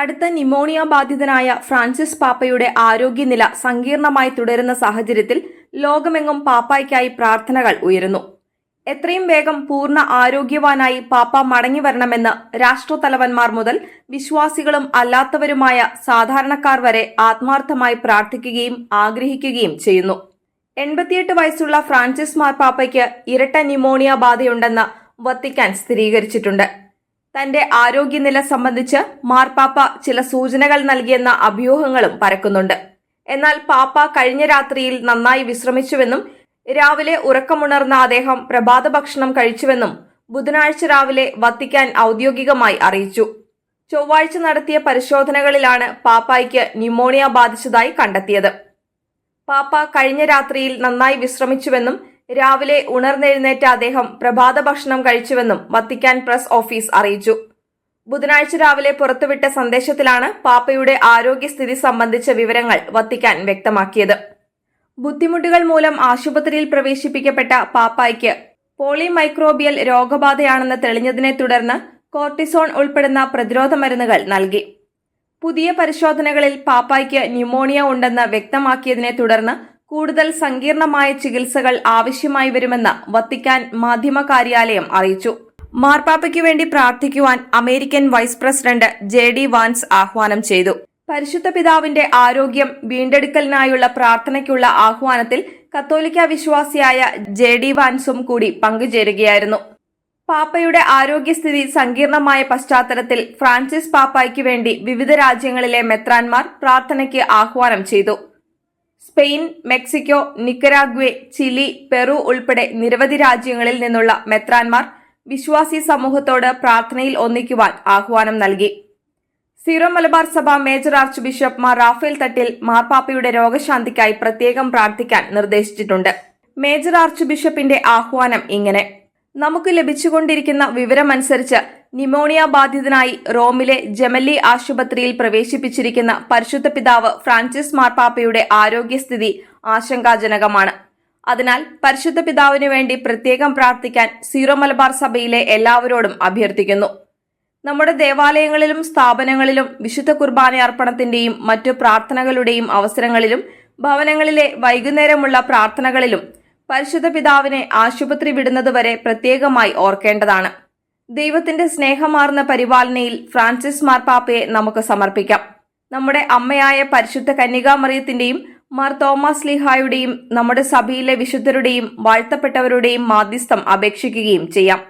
കടുത്ത pneumonia ബാധിതനായ Francis പാപ്പയുടെ ആരോഗ്യനില സങ്കീർണമായി തുടരുന്ന സാഹചര്യത്തിൽ ലോകമെങ്ങും പാപ്പായ്ക്കായി പ്രാർത്ഥനകൾ ഉയരുന്നു. എത്രയും വേഗം പൂർണ ആരോഗ്യവാനായി പാപ്പ മടങ്ങി മടങ്ങിവരണമെന്ന് രാഷ്ട്രതലവന്മാർ മുതൽ വിശ്വാസികളും അല്ലാത്തവരുമായ സാധാരണക്കാർ വരെ ആത്മാർത്ഥമായി പ്രാർത്ഥിക്കുകയും ആഗ്രഹിക്കുകയും ചെയ്യുന്നു. എൺപത്തിയെട്ട് വയസ്സുള്ള ഫ്രാൻസിസ് മാർപ്പാപ്പയ്ക്ക് ഇരട്ട ന്യൂമോണിയ ബാധയുണ്ടെന്ന് വത്തിക്കാൻ സ്ഥിരീകരിച്ചിട്ടുണ്ട്. തന്റെ ആരോഗ്യനില സംബന്ധിച്ച് മാർപ്പാപ്പ ചില സൂചനകൾ നൽകിയെന്ന അഭ്യൂഹങ്ങളും പരക്കുന്നുണ്ട്. എന്നാൽ പാപ്പ കഴിഞ്ഞ രാത്രിയിൽ നന്നായി വിശ്രമിച്ചുവെന്നും രാവിലെ ഉറക്കമുണർന്ന അദ്ദേഹം പ്രഭാത ഭക്ഷണം കഴിച്ചുവെന്നും ബുധനാഴ്ച രാവിലെ വത്തിക്കാൻ ഔദ്യോഗികമായി അറിയിച്ചു. ചൊവ്വാഴ്ച നടത്തിയ പരിശോധനകളിലാണ് പാപ്പായ്ക്ക് ന്യൂമോണിയ ബാധിച്ചതായി കണ്ടെത്തിയത്. പാപ്പ കഴിഞ്ഞ രാത്രിയിൽ നന്നായി വിശ്രമിച്ചുവെന്നും രാവിലെ ഉണർന്നെഴുന്നേറ്റ അദ്ദേഹം പ്രഭാത ഭക്ഷണം കഴിച്ചുവെന്നും വത്തിക്കാൻ പ്രസ് ഓഫീസ് അറിയിച്ചു. ബുധനാഴ്ച രാവിലെ പുറത്തുവിട്ട സന്ദേശത്തിലാണ് പാപ്പയുടെ ആരോഗ്യസ്ഥിതി സംബന്ധിച്ച വിവരങ്ങൾ വത്തിക്കാൻ വ്യക്തമാക്കിയത്. ബുദ്ധിമുട്ടുകൾ മൂലം ആശുപത്രിയിൽ പ്രവേശിപ്പിക്കപ്പെട്ട പാപ്പായ്ക്ക് പോളിമൈക്രോബിയൽ രോഗബാധയാണെന്ന് തെളിഞ്ഞതിനെ തുടർന്ന് കോർട്ടിസോൺ ഉൾപ്പെടുന്ന പ്രതിരോധ മരുന്നുകൾ നൽകി. പുതിയ പരിശോധനകളിൽ പാപ്പായ്ക്ക് ന്യൂമോണിയ ഉണ്ടെന്ന് വ്യക്തമാക്കിയതിനെ തുടർന്ന് കൂടുതൽ സങ്കീർണമായ ചികിത്സകൾ ആവശ്യമായി വരുമെന്ന് വത്തിക്കാൻ മാധ്യമ കാര്യാലയം അറിയിച്ചു. മാർപ്പാപ്പയ്ക്ക് വേണ്ടി പ്രാർത്ഥിക്കുവാൻ American vice president J D Vance ആഹ്വാനം ചെയ്തു. പരിശുദ്ധ പിതാവിന്റെ ആരോഗ്യം വീണ്ടെടുക്കലിനായുള്ള പ്രാർത്ഥനയ്ക്കുള്ള ആഹ്വാനത്തിൽ കത്തോലിക്ക വിശ്വാസിയായ ജെ ഡി വാൻസും കൂടി പങ്കുചേരുകയായിരുന്നു. പാപ്പയുടെ ആരോഗ്യസ്ഥിതി സങ്കീർണമായ പശ്ചാത്തലത്തിൽ ഫ്രാൻസിസ് പാപ്പായ്ക്ക് വേണ്ടി വിവിധ രാജ്യങ്ങളിലെ മെത്രാൻമാർ പ്രാർത്ഥനയ്ക്ക് ആഹ്വാനം ചെയ്തു. Spain Mexico Nicaragua Chile Peru ഉൾപ്പെടെ നിരവധി രാജ്യങ്ങളിൽ നിന്നുള്ള മെത്രാൻമാർ വിശ്വാസി സമൂഹത്തോട് പ്രാർത്ഥനയിൽ ഒന്നിക്കുവാൻ ആഹ്വാനം നൽകി. സീറോ മലബാർ സഭ major archbishop Mar Raphael Thattil മാർപ്പാപ്പയുടെ രോഗശാന്തിക്കായി പ്രത്യേകം പ്രാർത്ഥിക്കാൻ നിർദ്ദേശിച്ചിട്ടുണ്ട്. മേജർ ആർച്ച് ബിഷപ്പിന്റെ ആഹ്വാനം ഇങ്ങനെ. നമുക്ക് ലഭിച്ചുകൊണ്ടിരിക്കുന്ന വിവരമനുസരിച്ച് ന്യൂമോണിയ ബാധിതനായി റോമിലെ ജമല്ലി ആശുപത്രിയിൽ പ്രവേശിപ്പിച്ചിരിക്കുന്ന പരിശുദ്ധ പിതാവ് ഫ്രാൻസിസ് മാർപ്പാപ്പയുടെ ആരോഗ്യസ്ഥിതി ആശങ്കാജനകമാണ്. അതിനാൽ പരിശുദ്ധ പിതാവിനു വേണ്ടി പ്രത്യേകം പ്രാർത്ഥിക്കാൻ സീറോ മലബാർ സഭയിലെ എല്ലാവരോടും അഭ്യർത്ഥിക്കുന്നു. നമ്മുടെ ദേവാലയങ്ങളിലും സ്ഥാപനങ്ങളിലും വിശുദ്ധ കുർബാന അർപ്പണത്തിന്റെയും മറ്റു പ്രാർത്ഥനകളുടെയും അവസരങ്ങളിലും ഭവനങ്ങളിലെ വൈകുന്നേരമുള്ള പ്രാർത്ഥനകളിലും പരിശുദ്ധ പിതാവിനെ ആശുപത്രി വിടുന്നതുവരെ പ്രത്യേകമായി ഓർക്കേണ്ടതാണ്. ദൈവത്തിന്റെ സ്നേഹമാർന്ന പരിപാലനയിൽ ഫ്രാൻസിസ് മാർപ്പാപ്പയെ നമുക്ക് സമർപ്പിക്കാം. നമ്മുടെ അമ്മയായ പരിശുദ്ധ കന്യകാമറിയത്തിന്റെയും മാർ തോമസ് ലിഹായുടെയും നമ്മുടെ സഭയിലെ വിശുദ്ധരുടെയും വാഴ്ത്തപ്പെട്ടവരുടെയും മാധ്യസ്ഥം അപേക്ഷിക്കുകയും ചെയ്യാം.